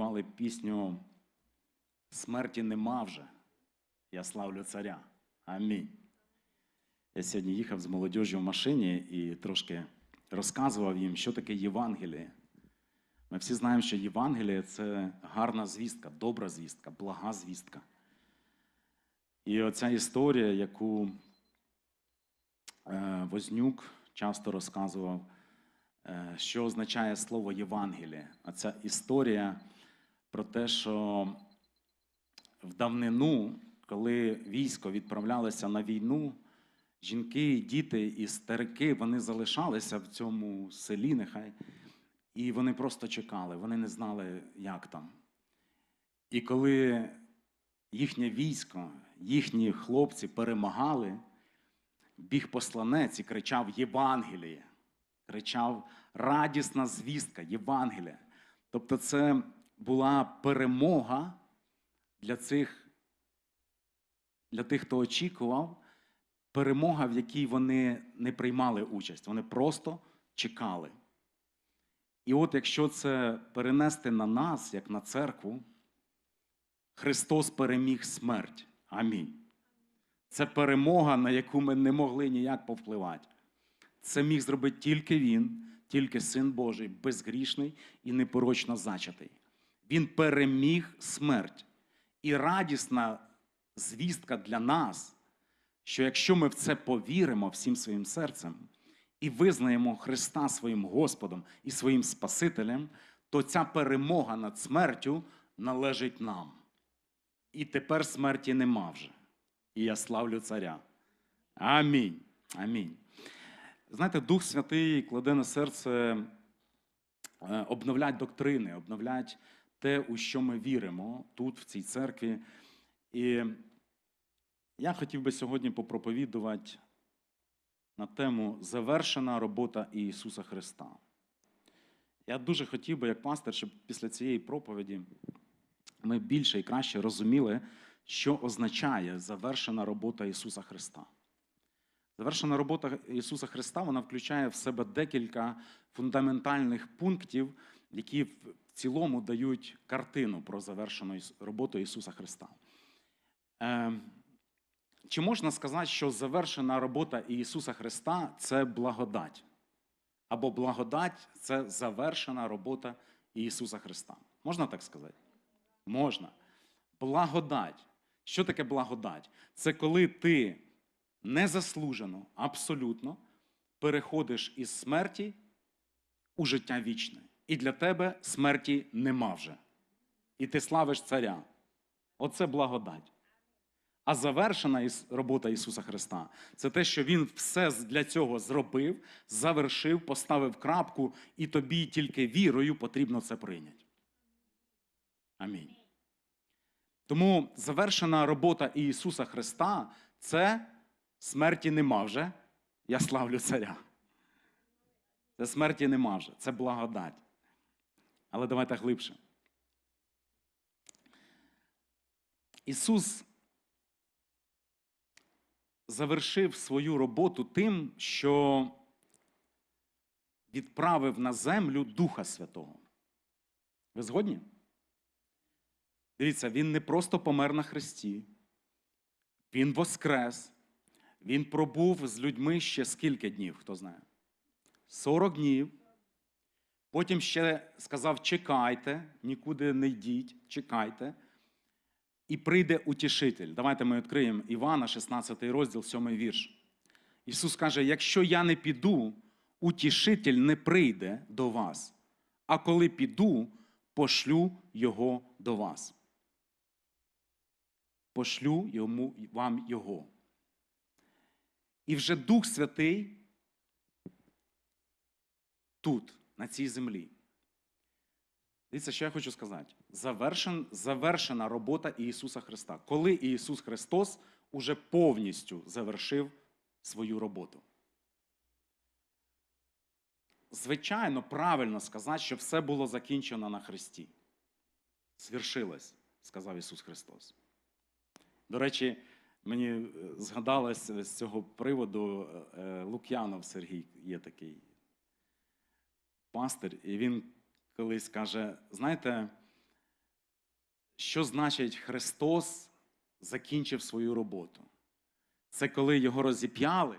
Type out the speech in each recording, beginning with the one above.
співали пісню Смерті нема вже. Я славлю царя. Амінь. Я сьогодні їхав з молодіжю в машині і трошки розказував їм, що таке Євангеліє. Ми всі знаємо, що Євангеліє це гарна звістка, добра звістка, блага звістка. І оця історія, яку е, Вознюк часто розказував, е, що означає слово Євангеліє. А ця історія про те, що в давнину, коли військо відправлялося на війну, жінки, діти і старики вони залишалися в цьому селі, нехай, і вони просто чекали, вони не знали, як там. І коли їхнє військо, їхні хлопці перемагали, біг посланець і кричав Євангеліє, кричав радісна звістка, Євангелія. Тобто, це була перемога для цих, для тих, хто очікував, перемога, в якій вони не приймали участь, вони просто чекали. І от якщо це перенести на нас, як на церкву, Христос переміг смерть. Амінь. Це перемога, на яку ми не могли ніяк повпливати. Це міг зробити тільки Він, тільки Син Божий, безгрішний і непорочно зачатий. Він переміг смерть. І радісна звістка для нас, що якщо ми в це повіримо всім своїм серцем і визнаємо Христа своїм Господом і своїм Спасителем, то ця перемога над смертю належить нам. І тепер смерті нема вже. І я славлю царя. Амінь. Амінь. Знаєте, Дух Святий кладе на серце е, обновлять доктрини, обновлять те, у що ми віримо тут, в цій церкві. І я хотів би сьогодні попроповідувати на тему завершена робота Ісуса Христа. Я дуже хотів би, як пастор, щоб після цієї проповіді ми більше і краще розуміли, що означає завершена робота Ісуса Христа. Завершена робота Ісуса Христа вона включає в себе декілька фундаментальних пунктів, які цілому дають картину про завершену роботу Ісуса Христа. Е, Чи можна сказати, що завершена робота Ісуса Христа це благодать? Або благодать це завершена робота Ісуса Христа? Можна так сказати? Можна. Благодать. Що таке благодать? Це коли ти незаслужено, абсолютно переходиш із смерті у життя вічне. І для тебе смерті нема вже. І ти славиш царя. Оце благодать. А завершена робота Ісуса Христа це те, що Він все для цього зробив, завершив, поставив крапку, і тобі тільки вірою потрібно це прийняти. Амінь. Тому завершена робота Ісуса Христа це смерті нема вже. Я славлю царя. Це смерті нема вже, це благодать. Але давайте глибше. Ісус завершив свою роботу тим, що відправив на землю Духа Святого. Ви згодні? Дивіться, він не просто помер на хресті, він воскрес, він пробув з людьми ще скільки днів, хто знає? 40 днів. Потім ще сказав: чекайте, нікуди не йдіть, чекайте. І прийде утішитель. Давайте ми відкриємо Івана, 16 розділ, 7 вірш. Ісус каже: якщо я не піду, утішитель не прийде до вас, а коли піду, пошлю його до вас. Пошлю йому, вам його. І вже Дух Святий тут, на цій землі. Дивіться, що я хочу сказати. Завершен, завершена робота Ісуса Христа. Коли Ісус Христос уже повністю завершив свою роботу. Звичайно, правильно сказати, що все було закінчено на Христі. Свершилось, сказав Ісус Христос. До речі, мені е, згадалось з цього приводу е, Лук'янов Сергій є такий пастир, і він колись каже: знаєте, що значить Христос закінчив свою роботу. Це коли його розіп'яли,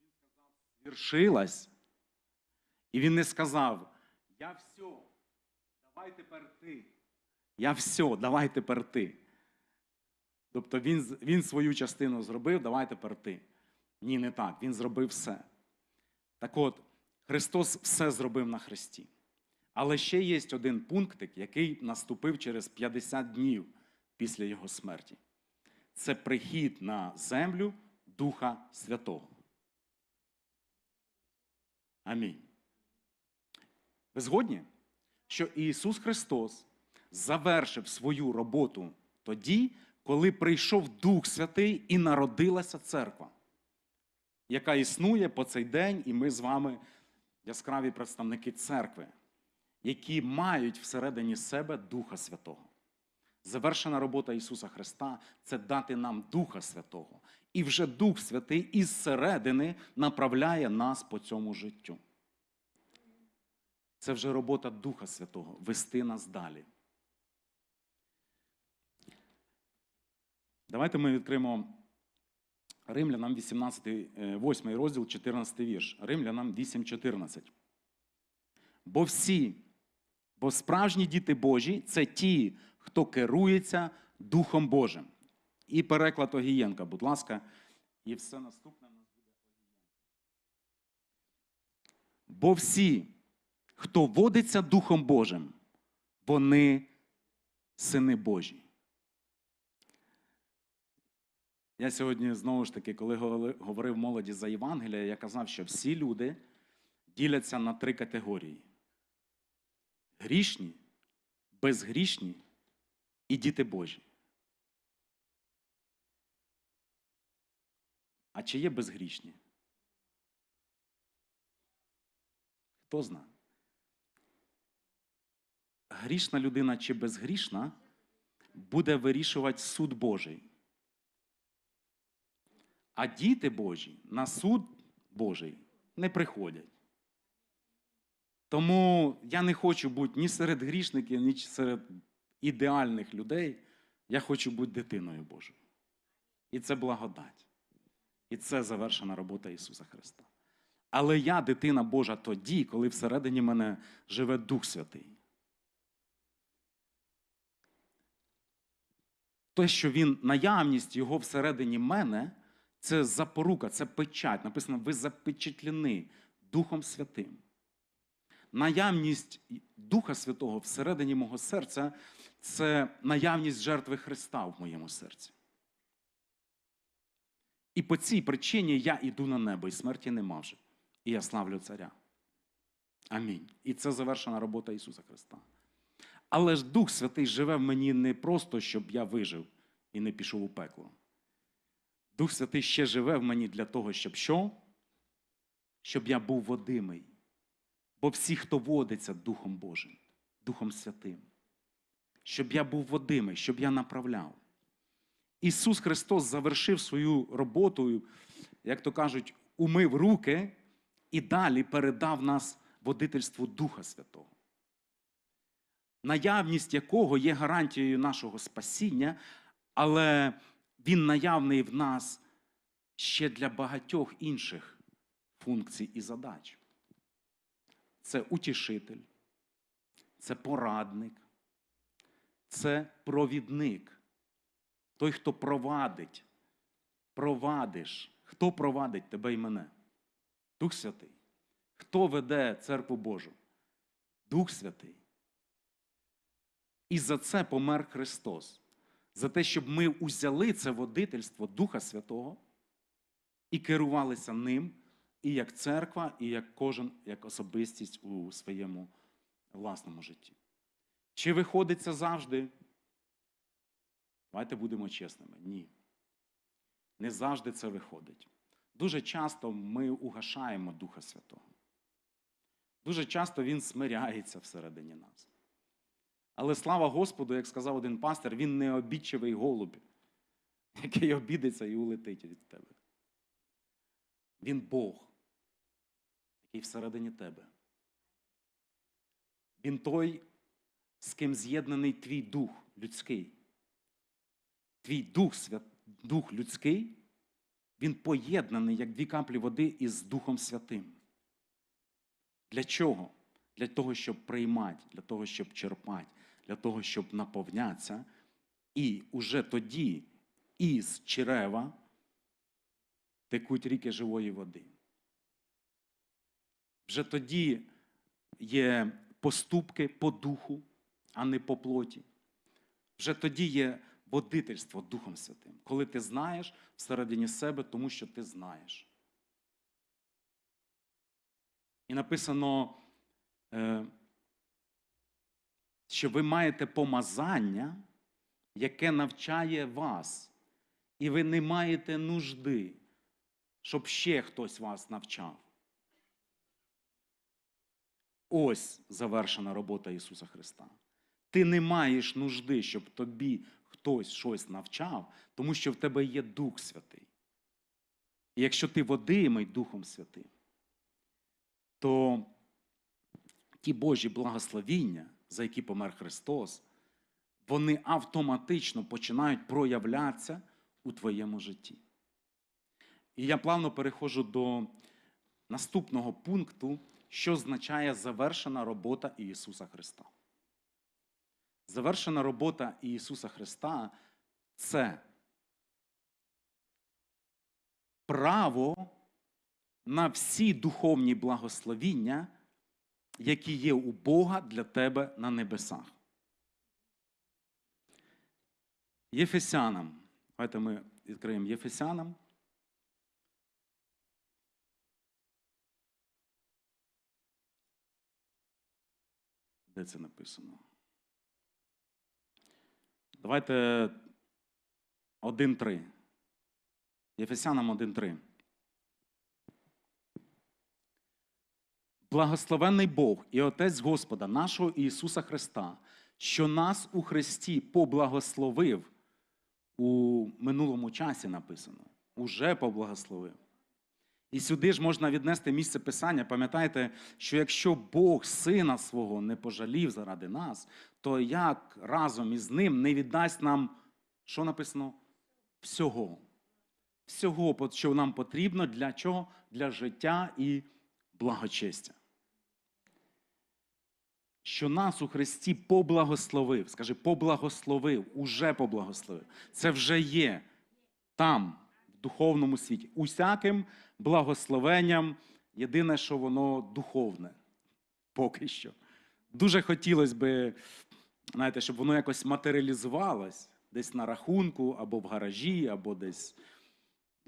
він сказав, звершилась, і він не сказав: Я все, давай тепер ти. Я все, давай тепер ти. Тобто він, він свою частину зробив, давай тепер ти. Ні, не так. Він зробив все. Так от, Христос все зробив на Христі. Але ще є один пунктик, який наступив через 50 днів після Його смерті. Це прихід на землю Духа Святого. Амінь. Ви згодні, що Ісус Христос завершив свою роботу тоді, коли прийшов Дух Святий і народилася церква, яка існує по цей день, і ми з вами яскраві представники церкви, які мають всередині себе Духа Святого. Завершена робота Ісуса Христа це дати нам Духа Святого. І вже Дух Святий із середини направляє нас по цьому життю. Це вже робота Духа Святого вести нас далі. Давайте ми відкриємо Римлянам 18, е, 8 розділ, 14 вірш. Римлянам 8, 14. Бо всі, бо справжні діти Божі це ті, хто керується Духом Божим. І переклад Огієнка, будь ласка, і все наступне нас буде. Бо всі, хто водиться Духом Божим, вони сини Божі. Я сьогодні знову ж таки, коли говорив молоді за Євангелія, я казав, що всі люди діляться на три категорії: грішні, безгрішні і діти Божі. А чи є безгрішні? Хто знає? Грішна людина чи безгрішна буде вирішувати суд Божий. А діти Божі на суд Божий не приходять. Тому я не хочу бути ні серед грішників, ні серед ідеальних людей. Я хочу бути дитиною Божою. І це благодать. І це завершена робота Ісуса Христа. Але я дитина Божа тоді, коли всередині мене живе Дух Святий. Те, що він, наявність його всередині мене, це запорука, це печать. Написано, ви запечатлені Духом Святим. Наявність Духа Святого всередині мого серця це наявність жертви Христа в моєму серці. І по цій причині я йду на небо, і смерті нема вже. І я славлю царя. Амінь. І це завершена робота Ісуса Христа. Але ж Дух Святий живе в мені не просто, щоб я вижив і не пішов у пекло. Дух Святий ще живе в мені для того, щоб що? Щоб я був водимий. Бо всі, хто водиться Духом Божим, Духом Святим, щоб я був водимий, щоб я направляв. Ісус Христос завершив свою роботу, як то кажуть, умив руки і далі передав нас водительству Духа Святого. Наявність якого є гарантією нашого спасіння, але він наявний в нас ще для багатьох інших функцій і задач. Це утішитель, це порадник, це провідник. Той, хто провадить, провадиш. Хто провадить тебе і мене? Дух Святий. Хто веде церкву Божу? Дух Святий. І за це помер Христос. За те, щоб ми узяли це водительство Духа Святого і керувалися ним, і як церква, і як кожен як особистість у своєму власному житті. Чи виходить це завжди? Давайте будемо чесними. Ні. Не завжди це виходить. Дуже часто ми угашаємо Духа Святого. Дуже часто Він смиряється всередині нас. Але слава Господу, як сказав один пастор, він не обідчивий голуб, який обідеться і улетить від тебе. Він Бог, який всередині тебе. Він той, з ким з'єднаний твій дух людський. Твій дух, свят... дух людський, він поєднаний як дві каплі води із Духом Святим. Для чого? Для того, щоб приймати, для того, щоб черпати, для того, щоб наповнятися. І уже тоді із черева текуть ріки живої води. Вже тоді є поступки по духу, а не по плоті. Вже тоді є водительство Духом Святим, коли ти знаєш всередині себе, тому що ти знаєш. І написано, е, що ви маєте помазання, яке навчає вас, і ви не маєте нужди, щоб ще хтось вас навчав. Ось завершена робота Ісуса Христа. Ти не маєш нужди, щоб тобі хтось щось навчав, тому що в тебе є Дух Святий. І якщо ти водимий Духом Святим, то ті Божі благословіння, за які помер Христос, вони автоматично починають проявлятися у твоєму житті. І я плавно переходжу до наступного пункту, що означає завершена робота Ісуса Христа. Завершена робота Ісуса Христа це право на всі духовні благословіння, які є у Бога для тебе на небесах. Єфесянам. Давайте ми відкриємо Єфесянам. Де це написано? Давайте 1.3. Єфесянам 1.3. Благословенний Бог і Отець Господа нашого Ісуса Христа, що нас у Христі поблагословив у минулому часі написано. Уже поблагословив. І сюди ж можна віднести місце Писання. Пам'ятайте, що якщо Бог сина свого не пожалів заради нас, то як разом із ним не віддасть нам, що написано? Всього. Всього, що нам потрібно для чого? Для життя і благочестя. Що нас у Христі поблагословив. Скажи, поблагословив, уже поблагословив. Це вже є там, в духовному світі. Усяким благословенням. Єдине, що воно духовне. Поки що. Дуже хотілося би, знаєте, щоб воно якось матеріалізувалось десь на рахунку, або в гаражі, або десь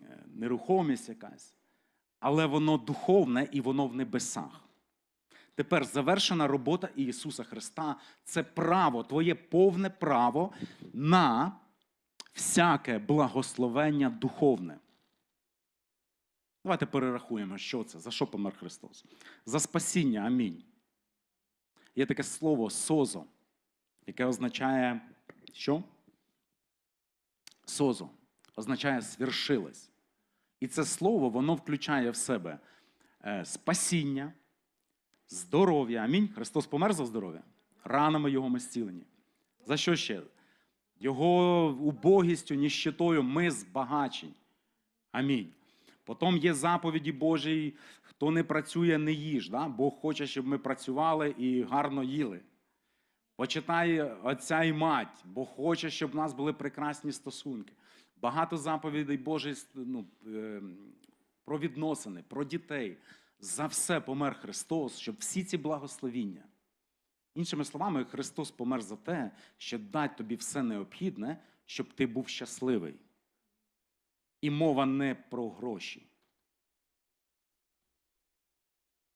е, нерухомість якась. Але воно духовне і воно в небесах. Тепер завершена робота Ісуса Христа це право, твоє повне право на всяке благословення духовне. Давайте перерахуємо, що це, за що помер Христос. За спасіння, амінь. Є таке слово созо, яке означає що? Созо означає свершилось. І це слово воно включає в себе е, спасіння, здоров'я. Амінь. Христос помер за здоров'я. Ранами Його ми зцілені. За що ще? Його убогістю, ніщитою ми збагачені. Амінь. Потім є заповіді Божі, хто не працює, не їж. Да? Бог хоче, щоб ми працювали і гарно їли. Почитай отця і мать, Бог хоче, щоб в нас були прекрасні стосунки. Багато заповідей Божих ну, е, про відносини, про дітей. За все помер Христос, щоб всі ці благословіння. Іншими словами, Христос помер за те, щоб дати тобі все необхідне, щоб ти був щасливий. І мова не про гроші.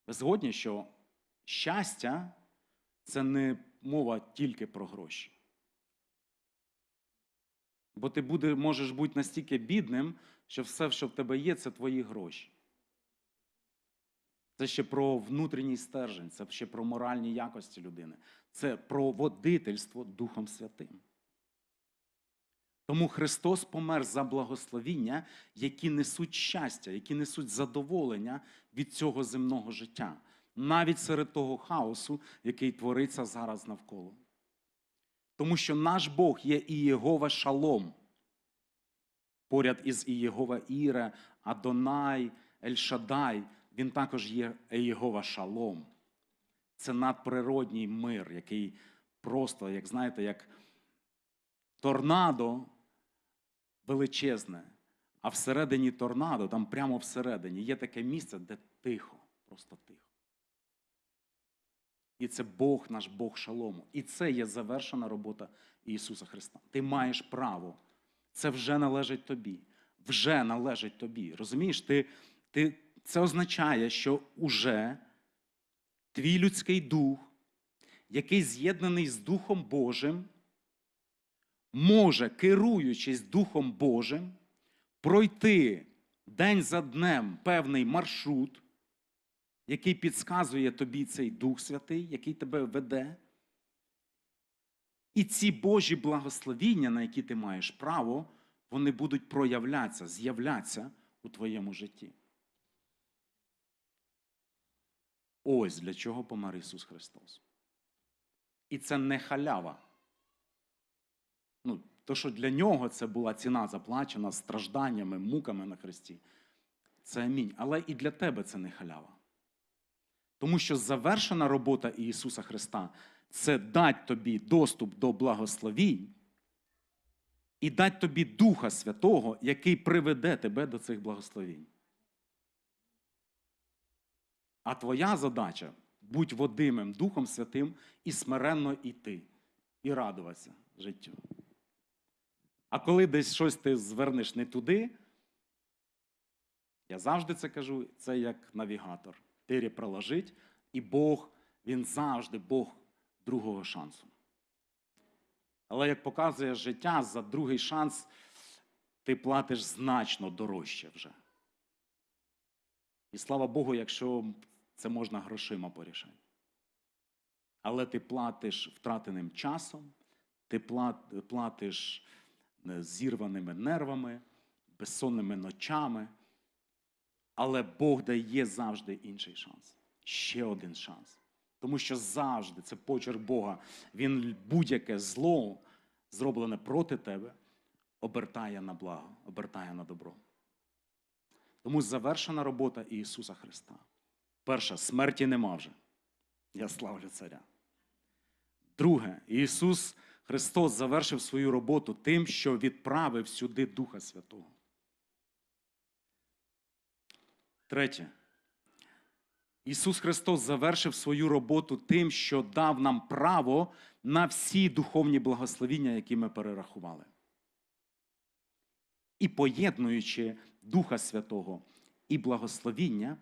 Ви згодні, що щастя це не мова тільки про гроші. Бо ти буде, можеш бути настільки бідним, що все, що в тебе є, це твої гроші. Це ще про внутрішній стержень, це ще про моральні якості людини. Це про водительство Духом Святим. Тому Христос помер за благословіння, які несуть щастя, які несуть задоволення від цього земного життя, навіть серед того хаосу, який твориться зараз навколо. Тому що наш Бог є і Єгова Шалом. Поряд із Ієгова Іре, Адонай, Ельшадай, він також є Єгова Шалом. Це надприродній мир, який просто, як знаєте, як торнадо величезне. А всередині торнадо, там прямо всередині, є таке місце, де тихо, просто тихо. І це Бог, наш Бог шалому. І це є завершена робота Ісуса Христа. Ти маєш право. Це вже належить тобі. Вже належить тобі. Розумієш, ти, ти, це означає, що уже твій людський дух, який з'єднаний з Духом Божим, може, керуючись Духом Божим, пройти день за днем певний маршрут, який підказує тобі цей Дух Святий, який тебе веде. І ці Божі благословіння, на які ти маєш право, вони будуть проявлятися, з'являтися у твоєму житті. Ось для чого помер Ісус Христос. І це не халява. Ну, то, що для нього це була ціна заплачена стражданнями, муками на хресті. Це амінь. Але і для тебе це не халява. Тому що завершена робота Ісуса Христа це дать тобі доступ до благословінь і дать тобі Духа Святого, який приведе тебе до цих благословінь. А твоя задача будь водимим Духом Святим і смиренно йти, і радуватися життю. А коли десь щось ти звернеш не туди, я завжди це кажу, це як навігатор. Тирі проложить, і Бог, він завжди Бог другого шансу. Але як показує життя, за другий шанс ти платиш значно дорожче вже. І слава Богу, якщо це можна грошима порішати. Але ти платиш втратеним часом, ти платиш зірваними нервами, безсонними ночами. Але Бог дає завжди інший шанс. Ще один шанс. Тому що завжди це почерк Бога. Він будь-яке зло, зроблене проти тебе, обертає на благо, обертає на добро. Тому завершена робота Ісуса Христа. Перша, смерті нема вже. Я славлю царя. Друге, Ісус Христос завершив свою роботу тим, що відправив сюди Духа Святого. Третє. Ісус Христос завершив свою роботу тим, що дав нам право на всі духовні благословіння, які ми перерахували. І поєднуючи Духа Святого і благословіння,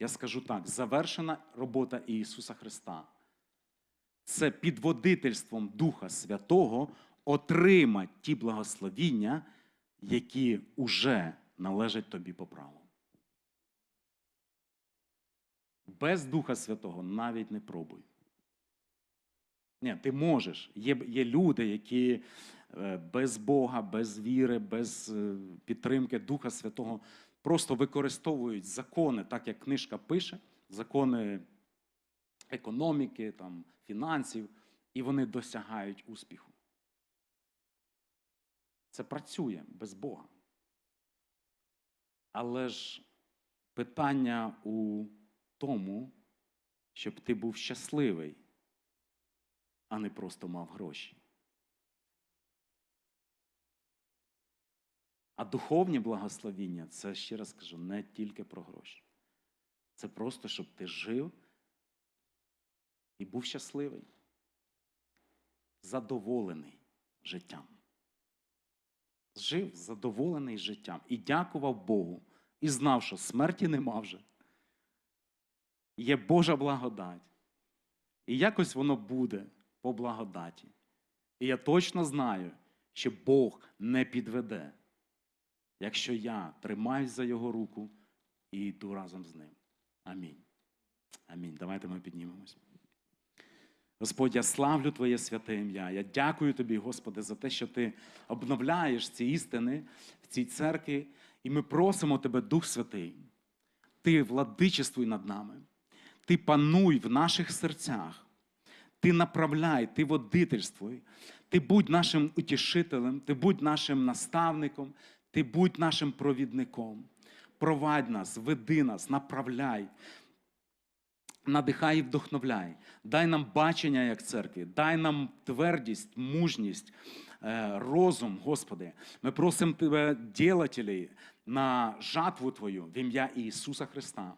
я скажу так: завершена робота Ісуса Христа. Це під водительством Духа Святого отримати ті благословіння, які уже належать тобі по праву. Без Духа Святого навіть не пробуй. Ні, ти можеш. Є є люди, які е, без Бога, без віри, без е, підтримки Духа Святого просто використовують закони, так як книжка пише, закони економіки, там, фінансів, і вони досягають успіху. Це працює без Бога. Але ж питання у тому, щоб ти був щасливий, а не просто мав гроші. А духовні благословіння це, ще раз кажу, не тільки про гроші. Це просто, щоб ти жив і був щасливий, задоволений життям. Жив задоволений життям і дякував Богу, і знав, що смерті нема вже є Божа благодать. І якось воно буде по благодаті. І я точно знаю, що Бог не підведе, якщо я тримаюсь за Його руку і йду разом з ним. Амінь. Амінь. Давайте ми піднімемось. Господь, я славлю Твоє святе ім'я. Я дякую Тобі, Господи, за те, що Ти обновляєш ці істини в цій церкві. І ми просимо Тебе, Дух Святий, Ти владичествуй над нами. Ти пануй в наших серцях, ти направляй, ти водительствуй, Ти будь нашим утішителем, ти будь нашим наставником, ти будь нашим провідником. Провадь нас, веди нас, направляй, надихай і вдохновляй. Дай нам бачення як церкві, дай нам твердість, мужність, е, розум, Господи. Ми просимо Тебе, ділателі, на жатву Твою в ім'я Ісуса Христа.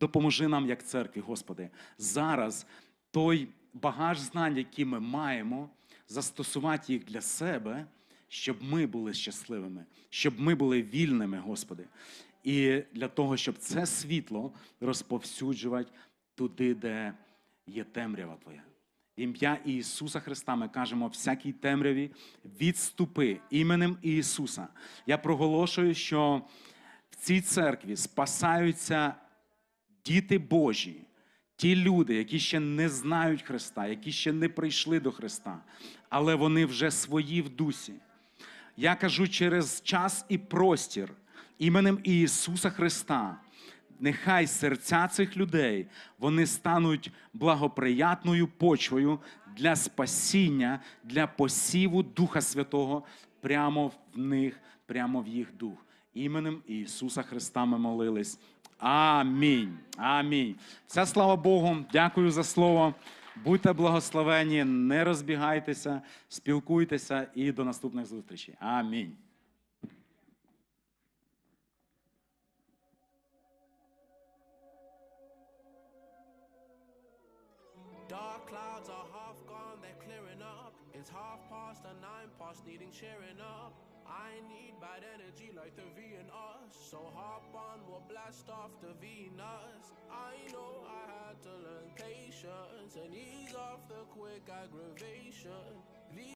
Допоможи нам, як церкві, Господи, зараз той багаж знань, який ми маємо, застосувати їх для себе, щоб ми були щасливими, щоб ми були вільними, Господи. І для того, щоб це світло розповсюджувати туди, де є темрява Твоя. В ім'я Ісуса Христа ми кажемо всякій темряві відступи іменем Ісуса. Я проголошую, що в цій церкві спасаються діти Божі, ті люди, які ще не знають Христа, які ще не прийшли до Христа, але вони вже свої в дусі. Я кажу через час і простір іменем Ісуса Христа. Нехай серця цих людей вони стануть благоприятною почвою для спасіння, для посіву Духа Святого прямо в них, прямо в їх дух. Іменем Ісуса Христа ми молились. Амінь. Амінь. Вся слава Богу. Дякую за слово. Будьте благословені, не розбігайтеся, спілкуйтеся і до наступних зустрічей. Амінь. Past, needing cheering up. I need bad energy like the V and us. So hop on, we'll blast off the Venus. I know I had to learn patience and ease off the quick aggravation.